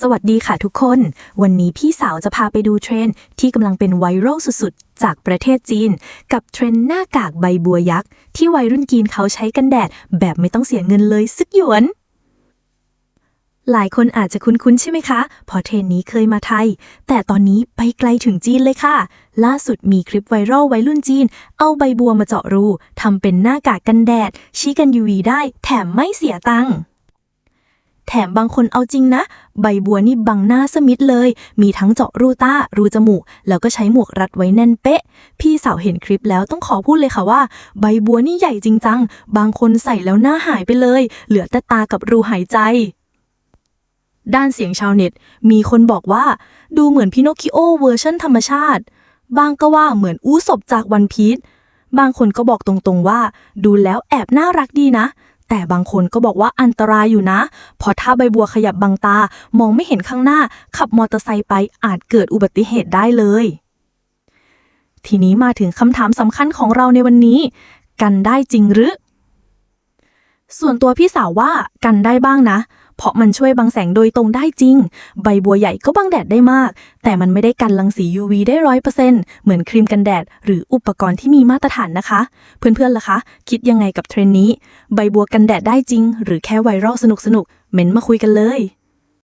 สวัสดีค่ะทุกคน วันนี้พี่สาวจะพาไปดูเทรนที่กำลังเป็นไวรัลสุดๆ จากประเทศจีน กับเทรนหน้ากากใบบัวยักษ์ ที่วัยรุ่นจีนเขาใช้กันแดด แบบไม่ต้องเสียเงินเลยสักหยวน หลายคนอาจจะคุ้นๆ ใช่ไหมคะเพราะเทรนนี้เคยมาไทย แต่ตอนนี้ไปไกลถึงจีนเลยค่ะ ล่าสุดมีคลิปไวรัลวัยรุ่นจีน เอาใบบัวมาเจาะรูทำเป็นหน้ากากกันแดด ชี้กัน UV ได้ แถมไม่เสียตังค์ แถมบางคนเอาจริงนะ ใบบัวนี่บังหน้าสมิธเลย มีทั้งเจาะรูตารูจมูก แล้วก็ใช้หมวกรัดไว้แน่นเป๊ะ พี่สาวเห็นคลิปแล้วต้องขอพูดเลยค่ะว่า ใบบัวนี่ใหญ่จริงจัง บางคนใส่แล้วหน้าหายไปเลย เหลือแต่ตากับรูหายใจด้านเสียงชาวเน็ต มีคนบอกว่า ดูเหมือนพินอคิโอเวอร์ชันธรรมชาติ บางก็ว่าเหมือนอู้ศพจากวันพีชบางคนก็บอกตรงๆว่า ดูแล้วแอบน่ารักดีนะ แต่บางคนก็บอกว่าอันตรายอยู่นะ เพราะถ้าใบบัวขยับบังตามองไม่เห็นข้างหน้า ขับมอเตอร์ไซค์ไปอาจเกิดอุบัติเหตุได้เลย ทีนี้มาถึงคำถามสำคัญของเราในวันนี้ กันได้จริงหรือ ส่วนตัวพี่สาวว่ากันได้บ้างนะ เพราะมันช่วยบังแสงโดยตรงได้จริง ใบบัวใหญ่ก็บังแดดได้มาก แต่มันไม่ได้กันรังสี UV ได้ร้อยเปอร์เซ็นต์เหมือนครีมกันแดด หรืออุปกรณ์ที่มีมาตรฐานนะคะ เพื่อนๆล่ะคะ คิดยังไงกับเทรนนี้ ใบบัวกันแดดได้จริง หรือแค่ไวรัลสนุกๆเม้นมาคุยกันเลย